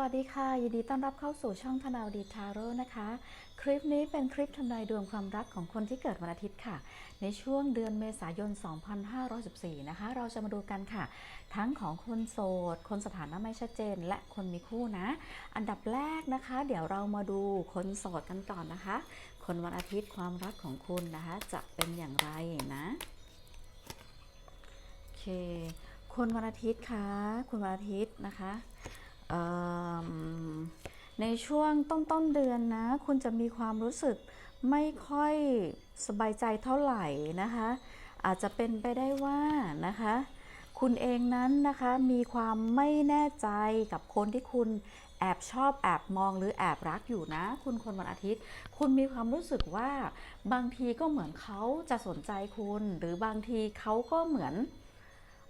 วัสดีค่ะ ยินดีต้อนรับเข้าสู่ช่องธนาวดีทาโร่นะคะ คลิปนี้เป็นคลิปทำนายดวงความรักของคนที่เกิดวันอาทิตย์ค่ะ ในช่วงเดือนเมษายน 2514 นะคะ เราจะมาดูกันค่ะ ทั้งของคนโสด คนสถานะไม่ชัดเจน และคนมีคู่นะ อันดับแรกนะคะ เดี๋ยวเรามาดูคนโสดกันก่อนนะคะ คนวันอาทิตย์ความรักของคุณนะคะ จะเป็นอย่างไรนะโอเค คนวันอาทิตย์คะคุณวันอาทิตย์นะคะ ในช่วงต้นต้นเดือนนะ คุณจะมีความรู้สึกไม่ค่อยสบายใจเท่าไหร่นะคะ อาจจะเป็นไปได้ว่านะคะ คุณเองนั้นนะคะมีความไม่แน่ใจกับคนที่คุณแอบชอบแอบมองหรือแอบรักอยู่นะ คุณคนวันอาทิตย์ คุณมีความรู้สึกว่าบางทีก็เหมือนเขาจะสนใจคุณ หรือบางทีเขาก็เหมือนเ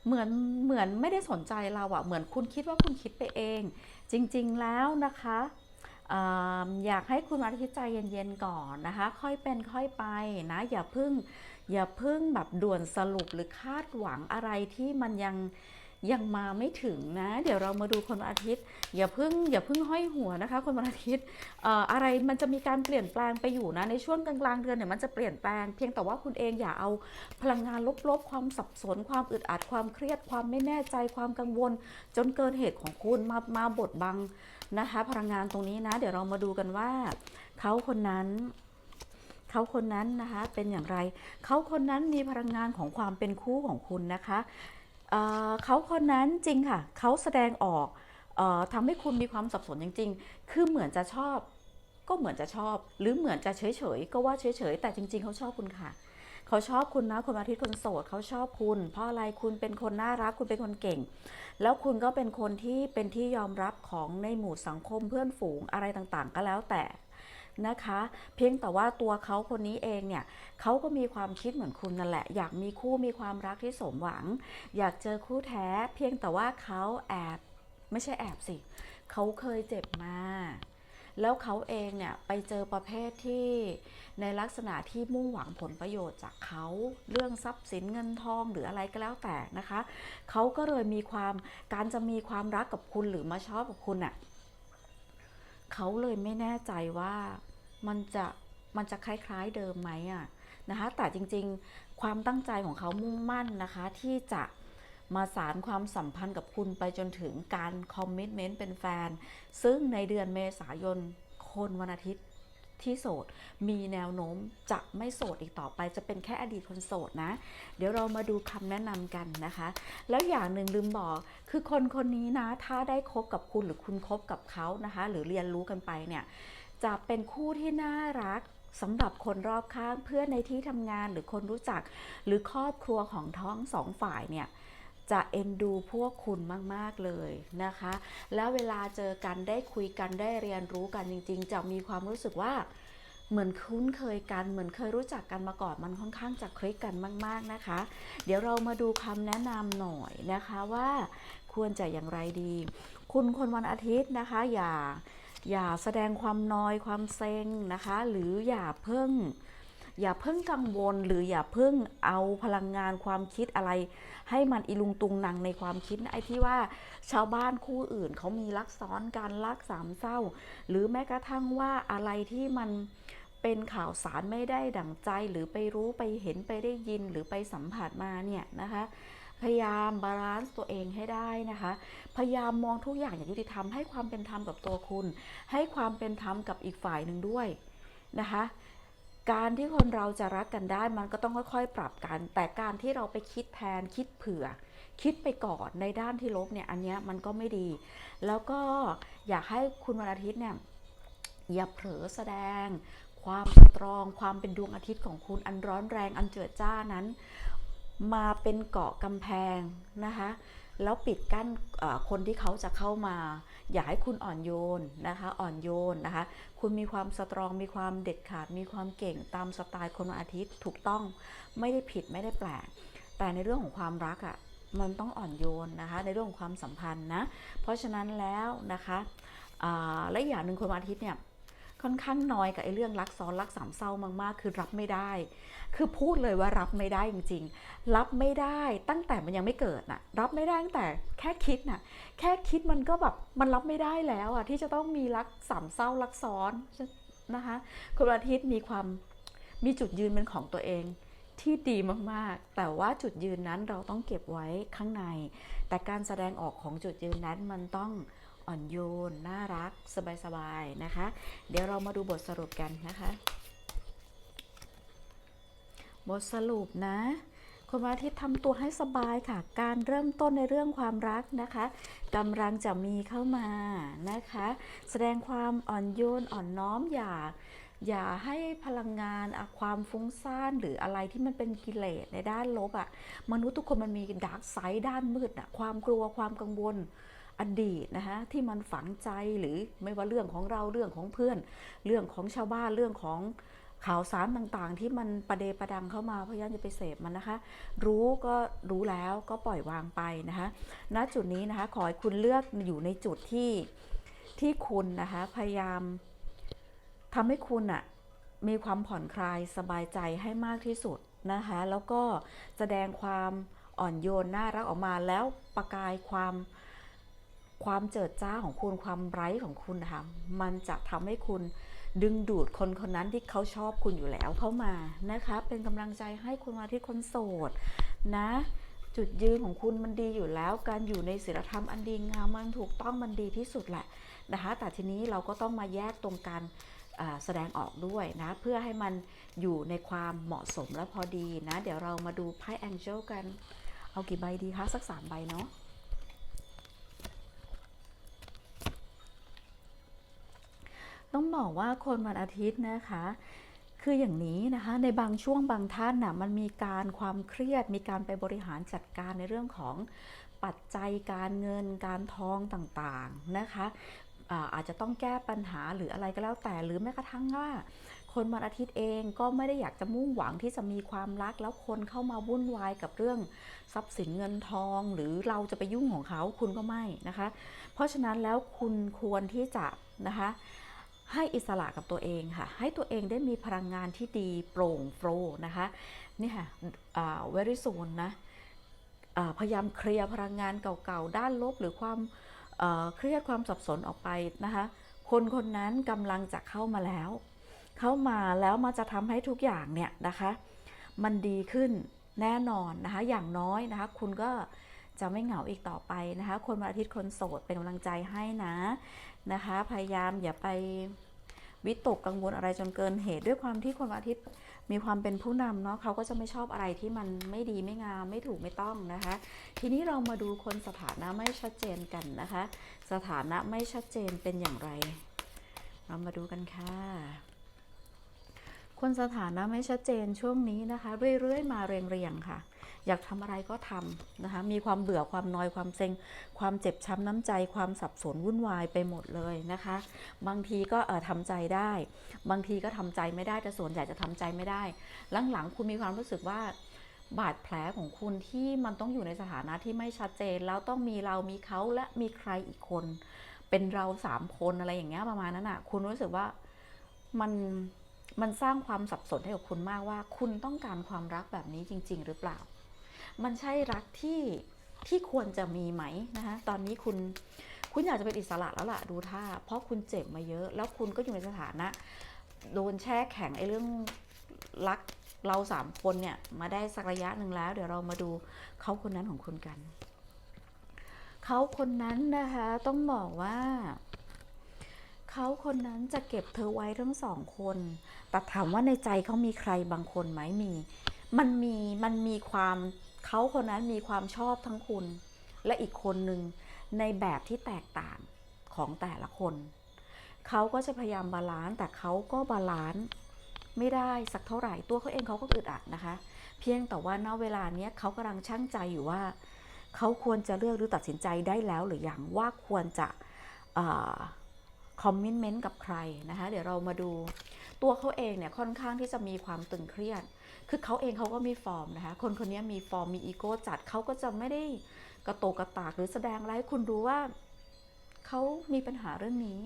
เหมือนเหมือนไม่ได้สนใจเราอะเหมือนคุณคิดว่าคุณคิดไปเอง จริงๆแล้วนะคะอยากให้คุณอาทิตย์ใจเย็นๆก่อนนะคะ ค่อยเป็นค่อยไปนะ อย่าพึ่งอย่าพึ่งแบบด่วนสรุปหรือคาดหวังอะไรที่มันยัง ยังมาไม่ถึงนะ เดี๋ยวเรามาดูคนวันอาทิตย์ อย่าเพึ่งอย่าเพึ่งห้อยหัวนะคะ คนวันอาทิตย์อะไรมันจะมีการเปลี่ยนแปลงไปอยู่นะในช่วงกลางๆเดือนเนี่ยมันจะเปลี่ยนแปลงเพียงแต่ว่าคุณเองอย่าเอาพลังงานลบๆ ความสับสน ความอึดอัดความเครียดความไม่แน่ใจความกังวล จนเกินเหตุของคุณมามาบดบังนะคะ พลังงานตรงนี้นะ เดี๋ยวเรามาดูกันว่าเขาคนนั้นเขาคนนั้นนะคะเป็นอย่างไร เขาคนนั้นมีพลังงานของความเป็นคู่ของคุณนะคะ เขาคนนั้นจริงค่ะ เขาแสดงออกออทำให้คุณมีความสับสนจริง ๆ คือเหมือนจะชอบก็เหมือนจะชอบ หรือเหมือนจะเฉยๆก็ว่าเฉยๆแต่จริง ๆ เขาชอบคุณค่ะ เขาชอบคุณนะคนอาทิตย์คนโสดเขาชอบคุณ เพราะอะไรคุณเป็นคนน่ารักคุณเป็นคนเก่ง แล้วคุณก็เป็นคนที่เป็นที่ยอมรับของในหมู่สังคมเพื่อนฝูงอะไรต่างๆ ก็แล้วแต่ นะคะ เพียงแต่ว่าตัวเขาคนนี้เองเนี่ยเขาก็มีความคิดเหมือนคุณนั่นแหละ อยากมีคู่มีความรักที่สมหวัง อยากเจอคู่แท้ เพียงแต่ว่าเขาแอบไม่ใช่แอบสิเขาเคยเจ็บมาแล้วเขาเองเนี่ยไปเจอประเภทที่ในลักษณะที่มุ่งหวังผลประโยชน์จากเขาเรื่องทรัพย์สินเงินทองหรืออะไรก็แล้วแต่นะคะ เขาก็เลยมีความการจะมีความรักกับคุณหรือมาชอบกับคุณน่ะ เขาเลยไม่แน่ใจว่ามันจะมันจะคล้ายๆเดิมไหมอะนะคะแต่จริงๆความตั้งใจของเขามุ่งมั่นนะคะ ที่จะมาสารความสัมพันธ์กับคุณไปจนถึงการคอมมิชเมนต์เป็นแฟน ซึ่งในเดือนเมษายนคนวันอาทิตย์ ที่โสด มีแนวโน้มจะไม่โสดอีกต่อไป จะเป็นแค่อดีตคนโสดนะ เดี๋ยวเรามาดูคำแนะนำกันนะคะ แล้วอย่างหนึ่งลืมบอกคือคนคนนี้นะ ถ้าได้คบกับคุณหรือคุณคบกับเขานะคะ หรือเรียนรู้กันไปเนี่ยจะเป็นคู่ที่น่ารักสำหรับคนรอบข้างเพื่อนในที่ทำงานหรือคนรู้จัก หรือครอบครัวของท้องสองฝ่ายเนี่ย จะเอ็นดูพวกคุณมาก ๆ เลยนะคะ แล้วเวลาเจอกันได้คุยกันได้เรียนรู้กันจริง ๆ จะมีความรู้สึกว่าเหมือนคุ้นเคยกันเหมือนเคยรู้จักกันมาก่อนมันค่อนข้างจะคลิกกันมาก ๆนะคะ เดี๋ยวเรามาดูคำแนะนำหน่อยนะคะว่าควรจะอย่างไรดี คุณคนวันอาทิตย์นะคะ อย่าอย่าแสดงความนอยความเซ็งนะคะ หรืออย่าเพิ่ง อย่าเพิ่งกังวลหรืออย่าเพิ่งเอาพลังงานความคิดอะไร ให้มันอีลุงตุงนางในความคิดไอ้ที่ว่าชาวบ้านคู่อื่นเขามีรักซ้อนกันรักสามเศร้า หรือแม้กระทั่งว่าอะไรที่มันเป็นข่าวสารไม่ได้ดั่งใจหรือไปรู้ไปเห็นไปได้ยินหรือไปสัมผัสมาเนี่ยนะคะพยายามบาลานซ์ตัวเองให้ได้นะคะ พยายามมองทุกอย่างอย่างยุติธรรมให้ความเป็นธรรมกับตัวคุณ ให้ความเป็นธรรมกับอีกฝ่ายหนึ่งด้วยนะคะ การที่คนเราจะรักกันได้มันก็ต้องค่อยๆ ปรับกัน แต่การที่เราไปคิดแทนคิดเผื่อ คิดไปก่อนในด้านที่ลบเนี่ยอันเนี้ยมันก็ไม่ดี แล้วก็อยากให้คุณวันอาทิตย์เนี่ยอย่าเผลอแสดง ความสตรอง ความเป็นดวงอาทิตย์ของคุณอันร้อนแรงอันเจิดจ้านั้น มาเป็นเกาะกำแพงนะคะ แล้วปิดกั้นคนที่เขาจะเข้ามา อย่าให้คุณอ่อนโยนนะคะอ่อนโยนนะคะ คุณมีความสตรองมีความเด็ดขาด มีความเก่งตามสไตล์คนอาทิตย์ถูกต้องไม่ได้ผิดไม่ได้แปลก แต่ในเรื่องของความรักอะ่ะมันต้องอ่อนโยนนะคะในเรื่องของความสัมพันธ์นะเพราะฉะนั้นแล้วนะคะและอย่างหนึ่งคนอาทิตย์เนี่ย ค่อนข้างน้อยกับไอ้เรื่องรักซ้อนรักสามเศร้ามากๆ คือรับไม่ได้ คือพูดเลยว่ารับไม่ได้จริง ๆ รับไม่ได้ตั้งแต่มันยังไม่เกิดน่ะ รับไม่ได้ตั้งแต่แค่คิดน่ะ แค่คิดมันก็แบบมันรับไม่ได้แล้วอะที่จะต้องมีรักสามเศร้ารักซ้อนนะคะคุณอาทิตย์มีความมีจุดยืนเป็นของตัวเองที่ดีมากๆ แต่ว่าจุดยืนนั้นเราต้องเก็บไว้ข้างใน แต่การแสดงออกของจุดยืนนั้นมันต้อง อ่อนโยน น่ารัก สบายๆ นะคะ เดี๋ยวเรามาดูบทสรุปกันนะคะ บทสรุปนะคุณวันอาทิตย์ทำตัวให้สบายค่ะ การเริ่มต้นในเรื่องความรักนะคะกำลังจะมีเข้ามานะคะ แสดงความอ่อนโยนอ่อนน้อมอย่าอย่าให้พลังงานความฟุ้งซ่านหรืออะไรที่มันเป็นกิเลสในด้านลบอะ่ะมนุษย์ทุกคนมันมีดาร์กไซด์ด้านมืดอะความกลัวความกังวล อดีตนะคะที่มันฝังใจหรือไม่ว่าเรื่องของเราเรื่องของเพื่อน เรื่องของชาวบ้านเรื่องของข่าวสารต่างๆ ที่มันประเดประดังเข้ามาพยายามจะไปเสพมันนะคะ รู้ก็รู้แล้วก็ปล่อยวางไปนะคะณจุดนี้นะคะขอให้คุณเลือกอยู่ในจุดที่ที่คุณนะคะพยายามทำให้คุณอะมีความผ่อนคลายสบายใจให้มากที่สุดนะคะ แล้วก็แสดงความอ่อนโยนน่ารักออกมาแล้วประกายความ ความเจิดจ้าของคุณความไร้ของคุณนะคะมันจะทำให้คุณดึงดูดคนคนนั้นที่เขาชอบคุณอยู่แล้วเข้ามานะคะ เป็นกำลังใจให้คุณมาที่คนโสดนะ จุดยืนของคุณมันดีอยู่แล้ว การอยู่ในศีลธรรมอันดีงามมันถูกต้องมันดีที่สุดแหละนะคะ แต่ทีนี้เราก็ต้องมาแยกตรงการแสดงออกด้วยนะ เพื่อให้มันอยู่ในความเหมาะสมและพอดีนะ เดี๋ยวเรามาดูไพ่แองเจิลกัน เอากี่ใบดีคะ สักสามใบเนาะ ต้องบอกว่าคนวันอาทิตย์นะคะ คืออย่างนี้นะคะในบางช่วงบางท่านน่ะมันมีการความเครียด มีการไปบริหารจัดการในเรื่องของปัจจัยการเงินการทองต่างๆนะคะอาอาจจะต้องแก้ปัญหาหรืออะไรก็แล้วแต่หรือแม้กระทั่งว่า คนวันอาทิตย์เองก็ไม่ได้อยากจะมุ่งหวังที่จะมีความรัก แล้วคนเข้ามาวุ่นวายกับเรื่องทรัพย์สินเงินทอง หรือเราจะไปยุ่งของเขาคุณก็ไม่นะคะ เพราะฉะนั้นแล้วคุณควรที่จะนะคะ ให้อิสระกับตัวเองค่ะ ให้ตัวเองได้มีพลังงานที่ดีโปร่งโฟลนะคะนี่ค่ะอ่า very soon นะพยายามเคลียร์พลังงานเก่าๆ ด้านลบหรือความเอ่อเครียดความสับสนออกไปนะคะคนคนนั้นกำลังจะเข้ามาแล้ว เข้ามาแล้วมันจะทำให้ทุกอย่างเนี่ยนะคะ มันดีขึ้นแน่นอนนะคะอย่างน้อยนะคะ คุณก็ จะไม่เหงาอีกต่อไปนะคะ คนวันอาทิตย์คนโสดเป็นกำลังใจให้นะนะคะ พยายามอย่าไปวิตกกังวลอะไรจนเกินเหตุด้วยความที่คนวันอาทิตย์มีความเป็นผู้นำเนาะเขาก็จะไม่ชอบอะไรที่มันไม่ดีไม่งาม ไม่ถูกไม่ต้องนะคะ ทีนี้เรามาดูคนสถานะไม่ชัดเจนกันนะคะ สถานะไม่ชัดเจนเป็นอย่างไร เรามาดูกันค่ะ คนสถานะไม่ชัดเจนช่วงนี้นะคะ เรื่อยๆ มาเรียงๆค่ะ อยากทำอะไรก็ทำนะคะ มีความเบื่อความนอยความเซ็ง ความเจ็บช้ำน้ำใจ ความสับสนวุ่นวายไปหมดเลยนะคะ บางทีก็เออทำใจได้ บางทีก็ทำใจไม่ได้แต่ส่วนใหญ่จะทำใจไม่ได้ หลังๆคุณมีความรู้สึกว่าบาดแผลของคุณที่มันต้องอยู่ในสถานะที่ไม่ชัดเจน แล้วต้องมีเรามีเขาและมีใครอีกคน เป็นเราสามคนอะไรอย่างเงี้ยประมาณนั้นอะ คุณรู้สึกว่ามันมันสร้างความสับสนให้กับคุณมากว่า คุณต้องการความรักแบบนี้จริง ๆ หรือเปล่า มันใช่รักที่ที่ควรจะมีไหมนะคะตอนนี้คุณคุณอยากจะเป็นอิสระแล้วล่ะดูท่า เพราะคุณเจ็บมาเยอะ แล้วคุณก็อยู่ในสถานะ โดนแช่แข็งไอ้เรื่องรักเราสามคนเนี่ยมาได้สักระยะหนึ่งแล้ว เดี๋ยวเรามาดูเขาคนนั้นของคุณกันเขาคนนั้นนะคะต้องบอกว่าเขาคนนั้นจะเก็บเธอไว้ทั้งสองคน แต่ถามว่าในใจเขามีใครบางคนไหมมี มันมีมันมีความ เขาคนนั้นมีความชอบทั้งคุณ และอีกคนหนึ่งในแบบที่แตกต่างของแต่ละคน เขาก็จะพยายามบาลานซ์แต่เขาก็บาลานซ์ไม่ได้สักเท่าไหร่ตัวเขาเองเขาก็อึดอัดนะคะ เพียงแต่ว่าณเวลาเนี้ยเขากำลังชั่งใจอยู่ว่า เขาควรจะเลือกหรือตัดสินใจได้แล้วหรือยังว่าควรจะ คอมมิชเมนต์กับใครนะคะเดี๋ยวเรามาดูตัวเขาเองเนี่ยค่อนข้างที่จะมีความตึงเครียด คือเขาเองเขาก็มีฟอร์มนะคะคนคนนี้มีฟอร์มมีอีโก้จัดเขาก็จะไม่ได้กระโตกกระตากหรือแสดงอะไรให้คุณรู้ว่าเขามีปัญหาเรื่องนี้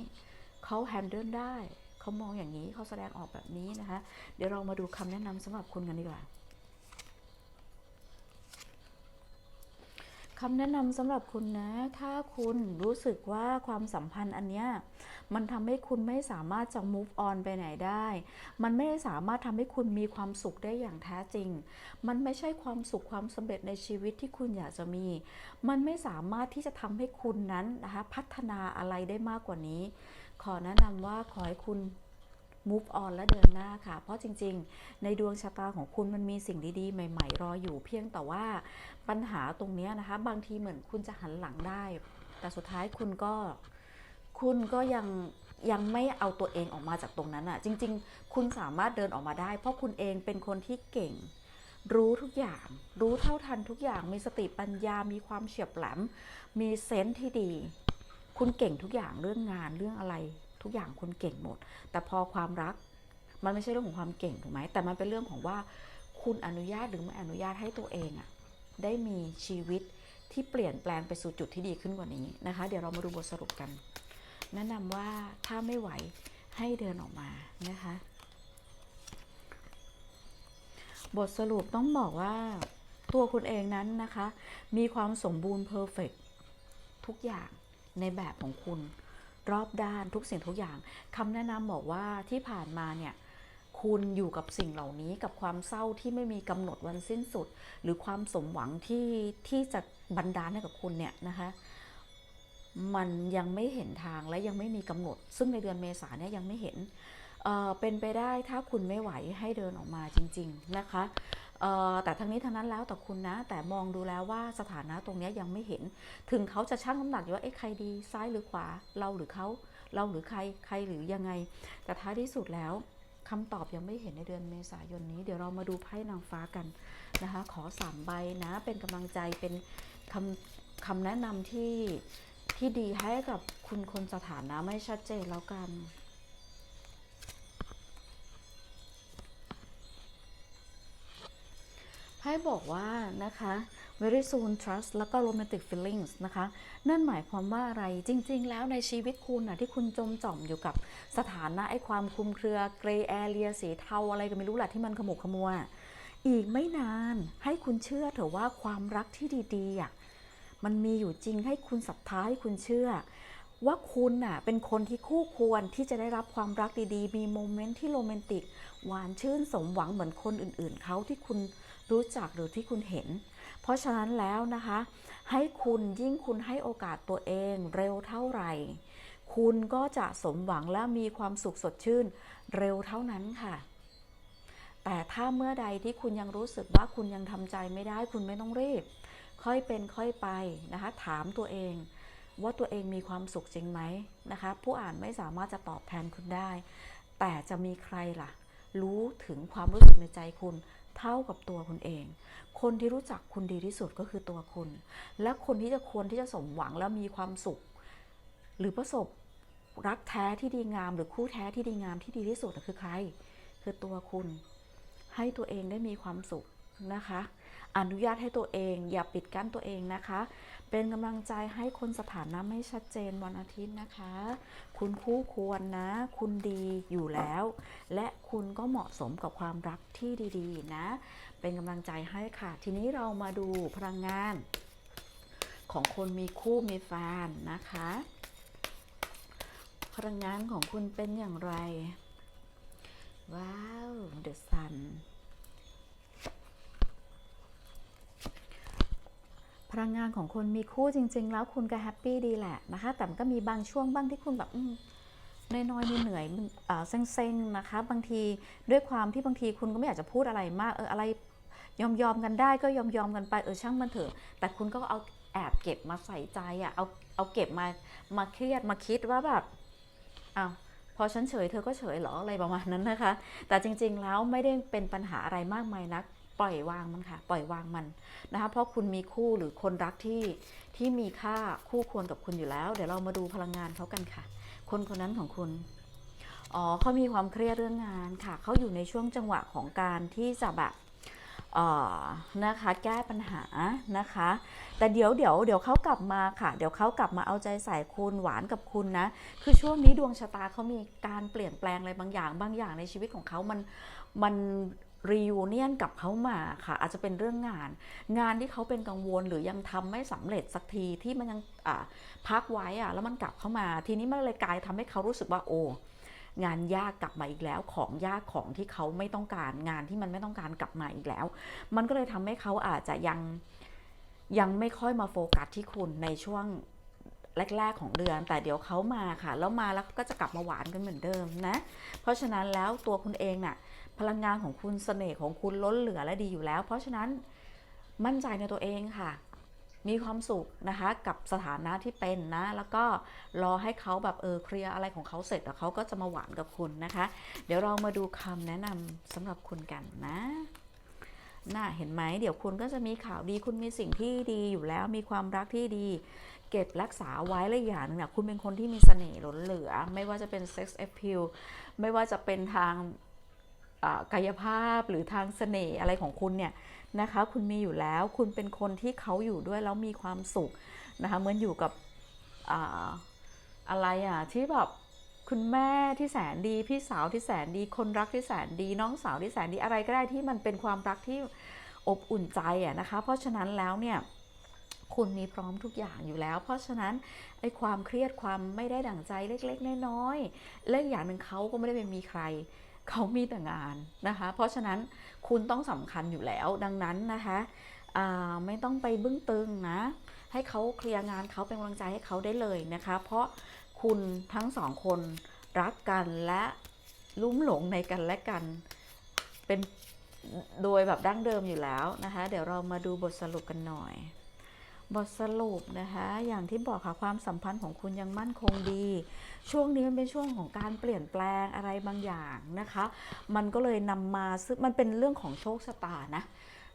เขาแฮนเดิลได้เขามองอย่างนี้เขาแสดงออกแบบนี้นะคะเดี๋ยวเรามาดูคำแนะนำสำหรับคุณกันดีกว่า คำแนะนำสำหรับคุณนะ ถ้าคุณรู้สึกว่าความสัมพันธ์อันเนี้ยมันทำให้คุณไม่สามารถจะ move on ไปไหนได้ มันไม่ได้สามารถทำให้คุณมีความสุขได้อย่างแท้จริง มันไม่ใช่ความสุขความสำเร็จในชีวิตที่คุณอยากจะมี มันไม่สามารถที่จะทำให้คุณนั้นนะคะพัฒนาอะไรได้มากกว่านี้ ขอแนะนำว่าขอให้คุณ move on และเดินหน้าค่ะ เพราะจริงๆ ในดวงชะตาของคุณมันมีสิ่งดีๆ ใหม่ๆ รออยู่เพียงแต่ว่าปัญหาตรงนี้นะคะ บางทีเหมือนคุณจะหันหลังได้ แต่สุดท้ายคุณก็คุณก็ยังยังไม่เอาตัวเองออกมาจากตรงนั้นอะ่ะ จริง ๆ คุณสามารถเดินออกมาได้ เพราะคุณเองเป็นคนที่เก่ง รู้ทุกอย่าง รู้เท่าทันทุกอย่าง มีสติปัญญา มีความเฉียบแหลม มีเซนส์ที่ดี คุณเก่งทุกอย่างเรื่องงานเรื่องอะไร ทุกอย่างคุณเก่งหมด แต่พอความรักมันไม่ใช่เรื่องของความเก่งถูกไหมแต่มันเป็นเรื่องของว่าคุณอนุญาตหรือไม่อนุญาตให้ตัวเองอะได้มีชีวิตที่เปลี่ยนแปลงไปสู่จุดที่ดีขึ้นกว่านี้นะคะ เดี๋ยวเรามาดูบทสรุปกัน แนะนำว่าถ้าไม่ไหวให้เดินออกมานะคะ บทสรุปต้องบอกว่าตัวคุณเองนั้นนะคะ มีความสมบูรณ์เพอร์เฟกทุกอย่างในแบบของคุณ รอบด้านทุกสิ่งทุกอย่างคำแนะนำบอกว่าที่ผ่านมาเนี่ยคุณอยู่กับสิ่งเหล่านี้กับความเศร้าที่ไม่มีกำหนดวันสิ้นสุด หรือความสมหวังที่ที่จะบันดาลให้กับคุณเนี่ยนะคะมันยังไม่เห็นทางและยังไม่มีกำหนด ซึ่งในเดือนเมษาเนี่ยยังไม่เห็นเออเป็นไปได้ถ้าคุณไม่ไหวให้เดินออกมาจริง ๆ นะคะ แต่ทั้งนี้ทั้งนั้นแล้วแต่คุณนะ แต่มองดูแล้วว่าสถานะตรงนี้ยยังไม่เห็น ถึงเขาจะชั่งน้ำหนักอยู่ว่าเอ๊ะใครดีซ้ายหรือขวาเราหรือเขาเราหรือใครใครหรือยังไง แต่ท้ายที่สุดแล้วคำตอบยังไม่เห็นในเดือนเมษายนนี้ เดี๋ยวเรามาดูไพ่นางฟ้ากันนะคะ ขอสามใบนะเป็นกำลังใจเป็นคำคำแนะนำที่ที่ดีให้กับคุณคนสถานะไม่ชัดเจนแล้วกัน ไพ่บอกว่านะคะ very soon trust แล้วก็ romantic feelings นะคะ นั่นหมายความว่าอะไรจริง ๆ แล้วในชีวิตคุณนะที่คุณจมจ่อมอยู่กับสถานะไอ้ความคลุมเครือเกรย์แอเรียสีเทาอะไรก็ไม่รู้แหละที่มันขมุกขมัว อีกไม่นานให้คุณเชื่อเถอะว่าความรักที่ดีๆอะมันมีอยู่จริงให้คุณศรัทธาให้คุณเชื่อ ว่าคุณน่ะเป็นคนที่คู่ควรที่จะได้รับความรักดีๆ มีโมเมนต์ที่โรแมนติก หวานชื่นสมหวังเหมือนคนอื่นๆเขาที่คุณ รู้จักหรือที่คุณเห็น เพราะฉะนั้นแล้วนะคะ ให้คุณยิ่งคุณให้โอกาสตัวเองเร็วเท่าไหร่ คุณก็จะสมหวังและมีความสุขสดชื่นเร็วเท่านั้นค่ะ แต่ถ้าเมื่อใดที่คุณยังรู้สึกว่าคุณยังทำใจไม่ได้ คุณไม่ต้องรีบ ค่อยเป็นค่อยไปนะคะ ถามตัวเองว่าตัวเองมีความสุขจริงไหมนะคะ ผู้อ่านไม่สามารถจะตอบแทนคุณได้ แต่จะมีใครล่ะ รู้ถึงความรู้สึกในใจคุณ เท่ากับตัวคุณเอง คนที่รู้จักคุณดีที่สุดก็คือตัวคุณ และคนที่จะควรที่จะสมหวังและมีความสุข หรือประสบรักแท้ที่ดีงาม หรือคู่แท้ที่ดีงามที่ดีที่สุดคือใคร คือตัวคุณ ให้ตัวเองได้มีความสุข นะคะ อนุญาตให้ตัวเอง อย่าปิดกั้นตัวเองนะคะ เป็นกำลังใจให้คนสถานะไม่ชัดเจนวันอาทิตย์นะคะ คุณคู่ควรนะ คุณดีอยู่แล้ว และคุณก็เหมาะสมกับความรักที่ดีๆนะ เป็นกำลังใจให้ค่ะ ทีนี้เรามาดูพลังงาน ของคนมีคู่มีแฟนนะคะพลังงานของคุณเป็นอย่างไร ว้าว The Sun พลังงานของคนมีคู่จริง ๆ แล้วคุณก็แฮปปี้ดีแหละนะคะ แต่มันก็มีบางช่วงบ้างที่คุณแบบอืมน้อยๆเหนื่อยๆอ่าเซ็งๆนะคะ บางทีด้วยความที่บางทีคุณก็ไม่อยากจะพูดอะไรมากเอออะไรยอมยอมกันได้ก็ยอมยอมกันไปเออช่างมันเถอะแต่คุณก็เอาแอบเก็บมาใส่ใจอะ่ะเอาเอาเก็บมามาเครียดมาคิดว่าแบบอ้าวพอฉันเฉยเธอก็เฉยเหรออะไรประมาณนั้นนะคะ แต่จริงๆแล้วไม่ได้เป็นปัญหาอะไรมากมายนัก ปล่อยวางมันค่ะ ปล่อยวางมันนะคะเพราะคุณมีคู่หรือคนรักที่ที่มีค่าคู่ควรกับคุณอยู่แล้ว เดี๋ยวเรามาดูพลังงานเขากันค่ะ คนคนนั้นของคุณอ๋อเขามีความเครียดเรื่องงานค่ะเขาอยู่ในช่วงจังหวะของการที่จะแบบนะคะแก้ปัญหานะคะ แต่เดี๋ยวเดี๋ยวเดี๋ยวเขากลับมาค่ะ เดี๋ยวเขากลับมาเอาใจใส่คุณหวานกับคุณนะ คือช่วงนี้ดวงชะตาเขามีการเปลี่ยนแปลงอะไรบางอย่าง บางอย่างในชีวิตของเขามันมัน รีวิเนียนกับเขามาค่ะ อาจจะเป็นเรื่องงาน งานที่เขาเป็นกังวลหรือยังทำไม่สำเร็จสักทีที่มันยังพักไว้อะแล้วมันกลับเข้ามา ทีนี้มันเลยกลายทำให้เขารู้สึกว่าโอ้งานยากกลับมาอีกแล้ว ของยากของที่เขาไม่ต้องการงานที่มันไม่ต้องการกลับมาอีกแล้ว มันก็เลยทำให้เขาอาจจะยังยังไม่ค่อยมาโฟกัสที่คุณในช่วงแรก ๆ ของเดือน แต่เดี๋ยวเขามาค่ะ แล้วมาแล้วก็จะกลับมาหวานกันเหมือนเดิมนะ เพราะฉะนั้นแล้วตัวคุณเองน่ะ พลังงานของคุณเสน่ห์ของคุณล้นเหลือและดีอยู่แล้ว เพราะฉะนั้นมั่นใจในตัวเองค่ะ มีความสุขนะคะกับสถานะที่เป็นนะ แล้วก็รอให้เขาแบบเออเคลียร์อะไรของเขาเสร็จแล้วเขาก็จะมาหวานกับคุณนะคะ เดี๋ยวเรามาดูคำแนะนำสำหรับคุณกันนะน่าเห็นไหมเดี๋ยวคุณก็จะมีข่าวดีคุณมีสิ่งที่ดีอยู่แล้วมีความรักที่ดี เก็บรักษาไว้และอย่างนึงนะคุณเป็นคนที่มีเสน่ห์ล้นเหลือ ไม่ว่าจะเป็น sex appeal ไม่ว่าจะเป็นทาง กายภาพหรือทางเสน่ห์อะไรของคุณเนี่ยนะคะ คุณมีอยู่แล้วคุณเป็นคนที่เขาอยู่ด้วยแล้วมีความสุขนะคะเหมือนอยู่กับออะไรอะที่แบบคุณแม่ที่แสนดี พี่สาวที่แสนดี คนรักที่แสนดี น้องสาวที่แสนดีอะไรก็ได้ที่มันเป็นความรักที่อบอุ่นใจอะนะคะ เพราะฉะนั้นแล้วเนี่ยคุณมีพร้อมทุกอย่างอยู่แล้ว เพราะฉะนั้นไอ้ความเครียดความไม่ได้ดั่งใจเล็ก ๆ น้อยๆเล็กอย่างหนึ่งเขาก็ไม่ได้ไปมีใคร เขามีแต่งานนะคะ เพราะฉะนั้นคุณต้องสำคัญอยู่แล้ว ดังนั้นนะคะไม่ต้องไปบึ้งตึงนะ ให้เขาเคลียร์งานเขาเป็นกำลังใจให้เขาได้เลยนะคะ เพราะคุณทั้งสองคนรักกันและลุ่มหลงในกันและกัน เป็นโดยแบบดั้งเดิมอยู่แล้วนะคะ เดี๋ยวเรามาดูบทสรุปกันหน่อย บทสรุปนะคะ อย่างที่บอกค่ะความสัมพันธ์ของคุณยังมั่นคงดี ช่วงนี้มันเป็นช่วงของการเปลี่ยนแปลงอะไรบางอย่างนะคะ มันก็เลยนำมาซึ่งมันเป็นเรื่องของโชคชะตานะ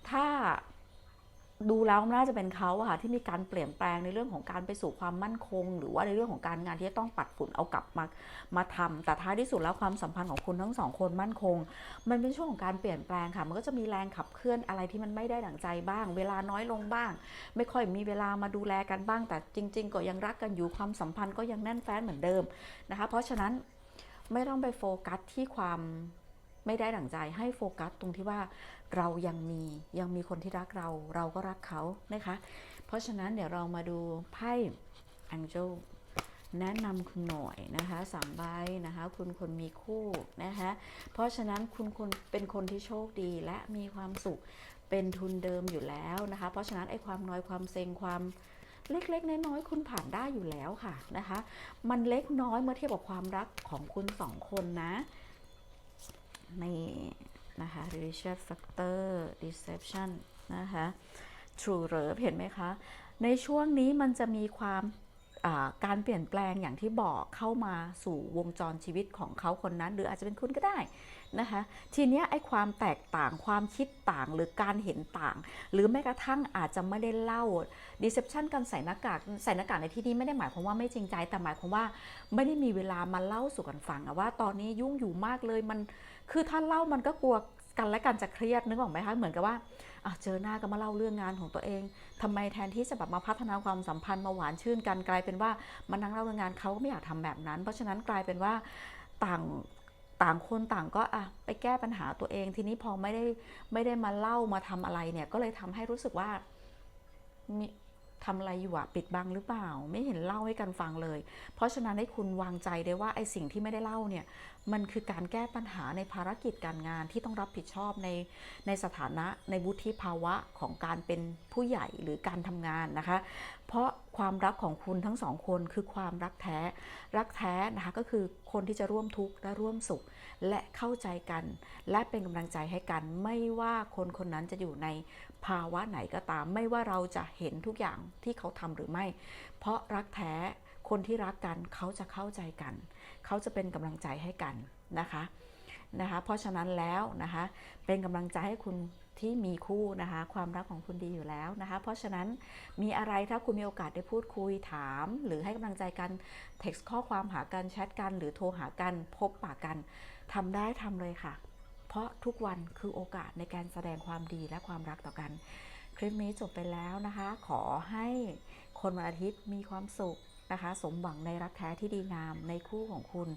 ถ้า ดูแล้วน่าจะเป็นเขาอะค่ะที่มีการเปลี่ยนแปลงในเรื่องของการไปสู่ความมั่นคง หรือว่าในเรื่องของการงานที่จะต้องปัดฝุ่นเอากลับมามาทำแต่ท้ายที่สุดแล้วความสัมพันธ์ของคุณทั้งสองคนมั่นคง มันเป็นช่วงของการเปลี่ยนแปลงค่ะ มันก็จะมีแรงขับเคลื่อนอะไรที่มันไม่ได้ดั่งใจบ้าง เวลาน้อยลงบ้าง ไม่ค่อยมีเวลามาดูแลกันบ้าง แต่จริง ๆ ก็ยังรักกันอยู่ความสัมพันธ์ก็ยังแน่นแฟ้นเหมือนเดิมนะคะ เพราะฉะนั้นไม่ต้องไปโฟกัสที่ความ ไม่ได้ดั่งใจให้โฟกัสตรงที่ว่าเรายังมียังมีคนที่รักเรา เราก็รักเขานะคะ เพราะฉะนั้นเดี๋ยวเรามาดูไพ่ Angel แนะนำคุณหน่อยนะคะสามใบนะคะ คุณคนมีคู่นะคะเพราะฉะนั้นคุณคนเป็นคนที่โชคดีและมีความสุขเป็นทุนเดิมอยู่แล้วนะคะ เพราะฉะนั้นไอ้ความน้อยความเซ็งความเล็กๆ น้อยๆ คุณผ่านได้อยู่แล้วค่ะนะคะ มันเล็กน้อยเมื่อเทียบกับความรักของคุณสองคนนะ นี่นะคะ relation factor deception นะคะ true love เห็นไหมคะ ในช่วงนี้มันจะมีความการเปลี่ยนแปลงอย่างที่บอกเข้ามาสู่วงจรชีวิตของเขาคนนั้น หรืออาจจะเป็นคุณก็ได้ นะคะ ทีเนี้ยไอ้ความแตกต่างความคิดต่างหรือการเห็นต่าง หรือแม้กระทั่งอาจจะไม่ได้เล่า deception การใส่หน้ากากใส่หน้ากากในที่นี้ไม่ได้หมายความว่าไม่จริงใจ แต่หมายความว่าไม่ได้มีเวลามาเล่าสู่กันฟังอะว่าตอนนี้ยุ่งอยู่มากเลยมัน คือถ้าเล่ามันก็กลัวกันและกันจะเครียดนึกออกไหมคะเหมือนกับว่าเจอหน้าก็มาเล่าเรื่องงานของตัวเองทำไมแทนที่จะแบบมาพัฒนาความสัมพันธ์มาหวานชื่นกันกลายเป็นว่ามานั่งเล่าเรื่องงานเขาก็ไม่อยากทำแบบนั้น เพราะฉะนั้นกลายเป็นว่าต่าง ต่างคนต่างก็อะไปแก้ปัญหาตัวเอง ทีนี้พอไม่ได้ไม่ได้มาเล่ามาทำอะไรเนี่ย ก็เลยทำให้รู้สึกว่ามีทำอะไรอยู่อะปิดบังหรือเปล่า ไม่เห็นเล่าให้กันฟังเลย เพราะฉะนั้นให้คุณวางใจได้ว่าไอ้สิ่งที่ไม่ได้เล่าเนี่ยมันคือการแก้ปัญหาในภารกิจการงานที่ต้องรับผิดชอบในในสถานะในวุฒิภาวะของการเป็นผู้ใหญ่หรือการทำงานนะคะ เพราะความรักของคุณทั้งสองคนคือความรักแท้ รักแท้นะคะก็คือคนที่จะร่วมทุกข์และร่วมสุข และเข้าใจกัน และเป็นกำลังใจให้กัน ไม่ว่าคนคนนั้นจะอยู่ในภาวะไหนก็ตาม ไม่ว่าเราจะเห็นทุกอย่างที่เขาทำหรือไม่ เพราะรักแท้คนที่รักกันเขาจะเข้าใจกัน เขาจะเป็นกำลังใจให้กันนะคะนะคะ เพราะฉะนั้นแล้วนะคะเป็นกำลังใจให้คุณ ที่มีคู่นะคะ ความรักของคุณดีอยู่แล้วนะคะ เพราะฉะนั้นมีอะไรถ้าคุณมีโอกาสได้พูดคุยถาม หรือให้กำลังใจกัน text ข้อความหากันแชทกัน หรือโทรหากันพบปะกันทำได้ทำเลยค่ะ เพราะทุกวันคือโอกาสในการแสดงความดีและความรักต่อกัน คลิปนี้จบไปแล้วนะคะ ขอให้คนวันอาทิตย์มีความสุข นะคะ สมหวังในรักแท้ที่ดีงามในคู่ของคุณ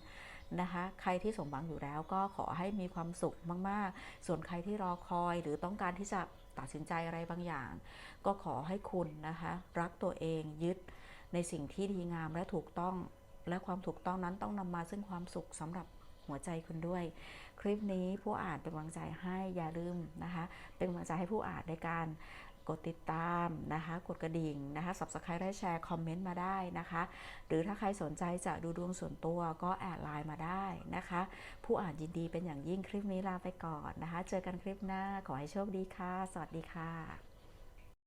นะคะ ใครที่สมหวังอยู่แล้วก็ขอให้มีความสุขมาก ๆ ส่วนใครที่รอคอยหรือต้องการที่จะตัดสินใจอะไรบางอย่าง ก็ขอให้คุณนะคะ รักตัวเองยึดในสิ่งที่ดีงามและถูกต้อง และความถูกต้องนั้นต้องนำมาซึ่งความสุขสำหรับหัวใจคุณด้วย คลิปนี้ผู้อ่านเป็นกำลังใจให้อย่าลืมนะคะ เป็นกำลังใจให้ผู้อ่านในการ กดติดตามนะคะ กดกระดิ่งนะคะ subscribe และแชร์คอมเมนต์มาได้นะคะ หรือถ้าใครสนใจจะดูดวงส่วนตัวก็แอดไลน์มาได้นะคะ ผู้อ่านยินดีเป็นอย่างยิ่งคลิปนี้ลาไปก่อนนะคะ เจอกันคลิปหน้าขอให้โชคดีค่ะ สวัสดีค่ะ